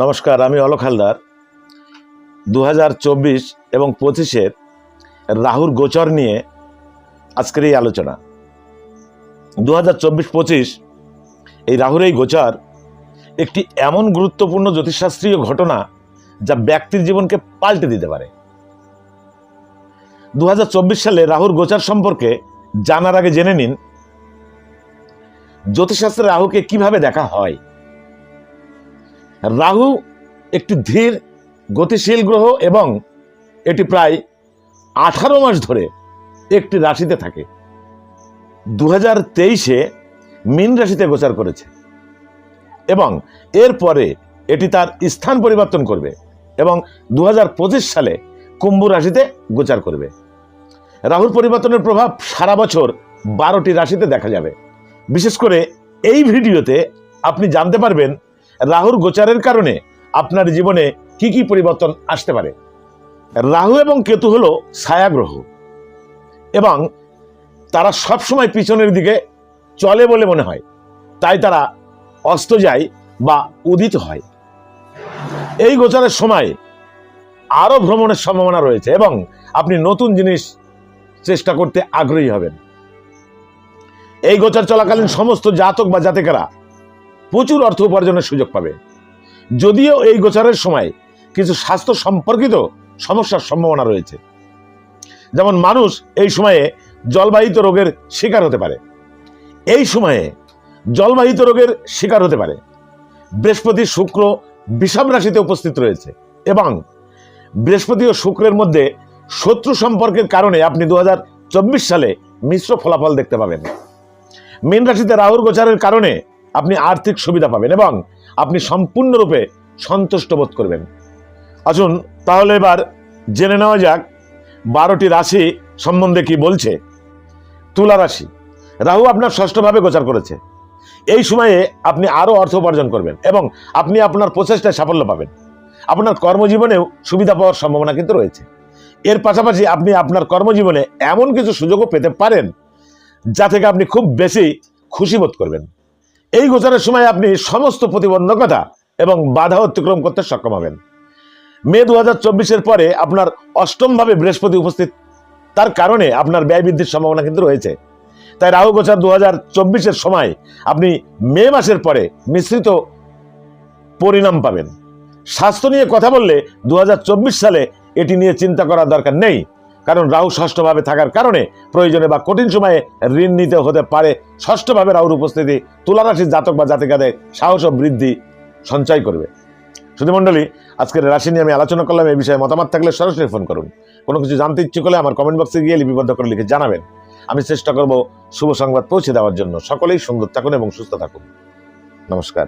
নমস্কার, আমি অলোক হালদার। দু হাজার চব্বিশ এবং পঁচিশের রাহুর গোচর নিয়ে আজকের এই আলোচনা। দু হাজার এই রাহুর এই গোচর একটি এমন গুরুত্বপূর্ণ জ্যোতিষশাস্ত্রীয় ঘটনা যা ব্যক্তির জীবনকে পাল্টে দিতে পারে। দু হাজার চব্বিশ সালে রাহুর গোচর সম্পর্কে জানার আগে জেনে নিন, জ্যোতিষশাস্ত্রে রাহুকে কীভাবে দেখা হয়? রাহু একটি ধীর, গতিশীল গ্রহ এবং এটি প্রায় আঠারো মাস ধরে একটি রাশিতে থাকে। দু হাজার তেইশে মীন রাশিতে গোচার করেছে এবং এরপরে এটি তার স্থান পরিবর্তন করবে এবং দু হাজার পঁচিশ সালে কুম্ভ রাশিতে গোচার করবে। রাহুর পরিবর্তনের প্রভাব সারা বছর বারোটি রাশিতে দেখা যাবে। বিশেষ করে এই ভিডিওতে আপনি জানতে পারবেন রাহুর গোচারের কারণে আপনার জীবনে কি কি পরিবর্তন আসতে পারে? রাহু এবং কেতু হলো ছায়াগ্রহ এবং তারা সবসময় পিছনের দিকে চলে বলে মনে হয়। তাই তারা অস্ত যায় বা উদিত হয়। এই গোচারের সময় আরও ভ্রমণের সম্ভাবনা রয়েছে এবং আপনি নতুন জিনিস চেষ্টা করতে আগ্রহী হবেন। এই গোচার চলাকালীন সমস্ত জাতক বা জাতিকারা প্রচুর অর্থ উপার্জনের সুযোগ পাবে। যদিও এই গোচারের সময় কিছু স্বাস্থ্য সম্পর্কিত সমস্যার সম্ভাবনা রয়েছে। যেমন মানুষ এই সময়ে জলবাহিত রোগের শিকার হতে পারে। এই সময়ে জলবাহিত রোগের শিকার হতে পারে। বৃহস্পতি শুক্র বিষাম রাশিতে উপস্থিত রয়েছে এবং বৃহস্পতি ও শুক্রের মধ্যে শত্রু সম্পর্কের কারণে আপনি দু হাজার চব্বিশ সালে মিশ্র ফলাফল দেখতে পাবেন। মীন রাশিতে রাহুর গোচারের কারণে আপনি আর্থিক সুবিধা পাবেন এবং আপনি সম্পূর্ণরূপে সন্তুষ্ট বোধ করবেন। আসুন, তাহলে এবার জেনে নেওয়া যাক বারোটি রাশি সম্বন্ধে কি বলছে। তুলা রাশি, রাহু আপনার ষষ্ঠভাবে গোচার করেছে। এই সময়ে আপনি আরও অর্থ উপার্জন করবেন এবং আপনি আপনার প্রচেষ্টায় সাফল্য পাবেন। আপনার কর্মজীবনেও সুবিধা পাওয়ার সম্ভাবনা কিন্তু রয়েছে। এর পাশাপাশি আপনি আপনার কর্মজীবনে এমন কিছু সুযোগও পেতে পারেন, যা থেকে আপনি খুব বেশি খুশি বোধ করবেন। এই গোচরের সময় আপনি সমস্ত প্রতিবন্ধকতা এবং বাধা অতিক্রম করতে সক্ষম হবেন। মে দু হাজার পরে আপনার অষ্টমভাবে বৃহস্পতি উপস্থিত, তার কারণে আপনার ব্যয় বৃদ্ধির সম্ভাবনা কিন্তু রয়েছে। তাই রাহু গোচর দু হাজার সময় আপনি মে মাসের পরে মিশ্রিত পরিণাম পাবেন। স্বাস্থ্য নিয়ে কথা বললে দু হাজার চব্বিশ সালে এটি নিয়ে চিন্তা করার দরকার নেই। কারণ রাহু ষষ্ঠভাবে থাকার কারণে প্রয়োজনে বা কঠিন সময়ে ঋণ নিতে হতে পারে। ষষ্ঠভাবে রাহুর উপস্থিতি তুলারাশির জাতক বা জাতিকাদের সাহস ও বৃদ্ধি সঞ্চয় করবে। সুধুমণ্ডলী আজকের রাশি নিয়ে আমি আলোচনা করলাম এই বিষয়ে মতামত থাকলে সরাসরি ফোন করুন। কোনো কিছু জানতে ইচ্ছে করলে আমার কমেন্ট বক্সে গিয়ে লিপিবদ্ধ করে লিখে জানাবেন। আমি চেষ্টা করব শুভ সংবাদ পৌঁছে দেওয়ার জন্য। সকলেই সুন্দর থাকুন এবং সুস্থ থাকুন। নমস্কার।